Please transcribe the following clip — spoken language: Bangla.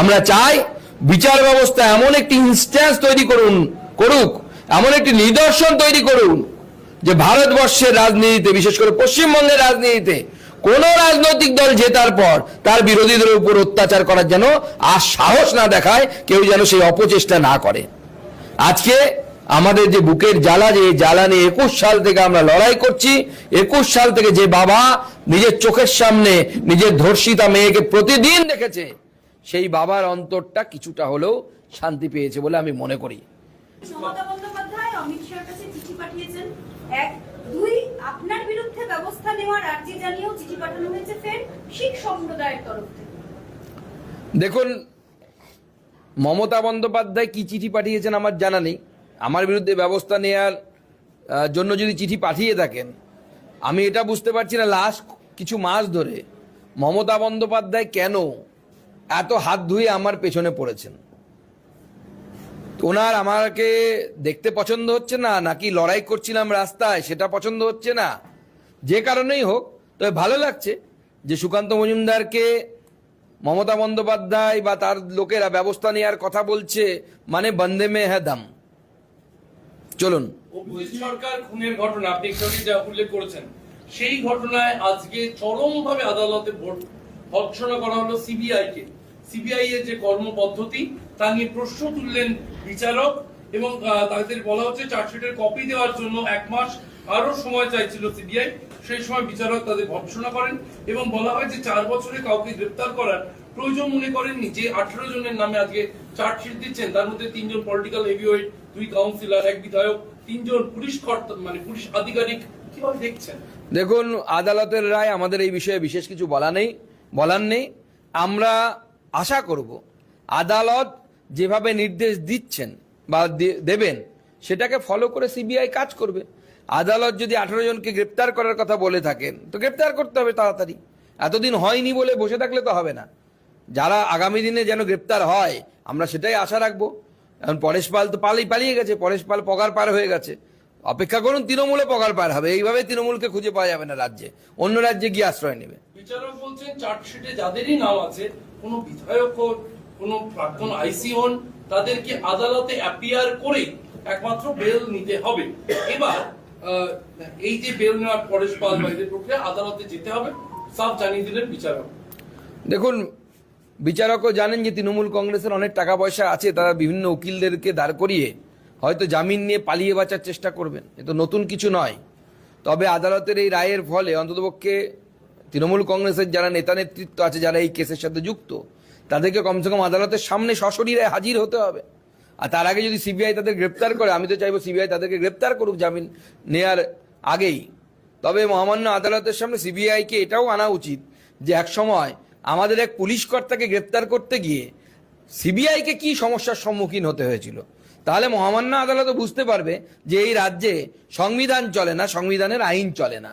আমরা চাই বিচার ব্যবস্থা এমন একটি ইনস্ট্যান্স তৈরি করুন, করুক, এমন একটি নিদর্শন তৈরি করুন যে ভারতবর্ষের রাজনীতিতে, বিশেষ করে পশ্চিমবঙ্গের রাজনীতিতে, কোন রাজনৈতিক দল জেতার পর তার বিরোধীদের উপর অত্যাচার করার যেন আর সাহস না দেখায়, কেউ যেন সেই অপচেষ্টা না করে। আজকে আমাদের যে বুকের জ্বালা, যে জ্বালা নিয়ে একুশ সাল থেকে আমরা লড়াই করছি, একুশ সাল থেকে যে বাবা নিজের চোখের সামনে নিজের ধর্ষিতা মেয়েকে প্রতিদিন দেখেছে সেই বাবার অন্তরটা কিছুটা হলেও শান্তি পেয়েছে বলে আমি মনে করি। মমতা বন্দ্যোপাধ্যায় অমিত শাহর কাছে চিঠি পাঠিয়েছেন। এক দুই আপনার বিরুদ্ধে ব্যবস্থা নেওয়ার আর্জি জানিয়েও চিঠি পাঠানো হয়েছে ফের শিখ সম্প্রদায়ের তরফ থেকে। দেখুন মমতা বন্দ্যোপাধ্যায় কি চিঠি পাঠিয়েছেন আমার জানা নেই। আমার বিরুদ্ধে ব্যবস্থা নেওয়ার জন্য যদি চিঠি পাঠিয়ে থাকেন আমি এটা বুঝতে পারছি না লাস্ট কিছু মাস ধরে মমতা বন্দ্যোপাধ্যায় কেন এত হাত ধুয়ে আমার পেছনে পড়েছেন। ওনার আমাকে দেখতে পছন্দ হচ্ছে না, নাকি লড়াই করছিলাম রাস্তায়, সেটা পছন্দ হচ্ছে না। যে কারণেই হোক, তবে ভালো লাগছে যে সুকান্ত মজুমদারকে মমতা বন্দ্যোপাধ্যায় বা তার লোকেরা ব্যবস্থা নেওয়ার কথা বলছে মানে বন্দে মে হ্যাঁ দাম চলুন সরকার খুনের ঘটনা, আপনি যা উল্লেখ করেছেন, সেই ঘটনায় আজকে চরমভাবে আদালতে ভর্ৎসনা করা হলো সিবিআই কে সিবিআই এর যে কর্মপদ্ধতি, তা নিয়ে প্রশ্ন তুললেন বিচারক এবং তাদের বলা হচ্ছে চার্জশিটের কপি দেওয়ার জন্য এক মাস আরও সময় চাইছিল সিবিআই। সেই সময় বিচারক তাদের ভর্ৎসনা করেন এবং বলা হয় যে চার বছরে কাউকে গ্রেপ্তার করার প্রয়োজন মনে করেননি। যে আঠারো জনের নামে আজকে চার্জশিট দিচ্ছেন, তার মধ্যে তিনজন পলিটিক্যাল হেভিওয়েট দুই কাউন্সিলর এক বিধায়ক, তিনজন পুলিশ কর্তা মানে পুলিশ আধিকারিক। কীভাবে দেখছেন? দেখুন, আদালতের রায় আমাদের এই বিষয়ে বিশেষ কিছু বলা নেই, বলার নেই। আমরা আশা করব আদালত যেভাবে নির্দেশ দিচ্ছেন বা দেবেন, সেটাকে ফলো করে সিবিআই কাজ করবে। আদালত যদি আঠারো জনকে গ্রেপ্তার করার কথা বলে থাকেন, তো গ্রেপ্তার করতে হবে তাড়াতাড়ি। এতদিন হয়নি বলে বসে থাকলে তো হবে না। যারা আগামী দিনে যেন গ্রেপ্তার হয়, আমরা সেটাই আশা রাখব। এখন পরেশ পাল তো পালিয়ে পালিয়ে গেছে, পরেশ পাল পগার পার হয়ে গেছে। অপেক্ষা করুন তৃণমূলে পগার পার হবে। এইভাবে তৃণমূলকে খুঁজে পাওয়া যাবে না রাজ্যে। অন্য রাজ্যে গিয়ে আশ্রয় নেবে। বিচারক বলছেন চার্জশিটে যাদেরই নাম আছে কোনো বিধায়ক হোক কোনো প্রাক্তন আইসি হন তাদেরকে আদালতে অ্যাপিয়ার করে একমাত্র বেল নিতে হবে। এবার এই যে বেল নেওয়ার পরেশ পাল প্রক্রিয়া আদালতে যেতে হবে সব জানিয়ে দিলেন বিচারক। দেখুন বিচারকও জানেন যে তৃণমূল কংগ্রেসের অনেক টাকা পয়সা আছে তারা বিভিন্ন উকিলদেরকে দাঁড় করিয়ে হয়তো জামিন নিয়ে পালিয়ে বাঁচার চেষ্টা করবেন। এ তো নতুন কিছু নয়। তবে আদালতের এই রায়ের ফলে অন্ততপক্ষে তৃণমূল কংগ্রেসের যারা নেতা নেতৃত্ব আছে, যারা এই কেসের সাথে যুক্ত, তাদেরকে কমসে কম আদালতের সামনে সশরীরে হাজির হতে হবে। আর তার আগে যদি সিবিআই তাদের গ্রেপ্তার করে, আমি তো চাইব সিবিআই তাদেরকে গ্রেপ্তার করুক জামিন নেয়ার আগেই। তবে মহামান্য আদালতের সামনে সিবিআইকে এটাও আনা উচিত যে এক সময় আমাদের এক পুলিশ কর্তাকে গ্রেপ্তার করতে গিয়ে সিবিআইকে কি সমস্যার সম্মুখীন হতে হয়েছিল। তাহলে মহামান্য আদালত বুঝতে পারবে যে এই রাজ্যে সংবিধান চলে না, সংবিধানের আইন চলে না।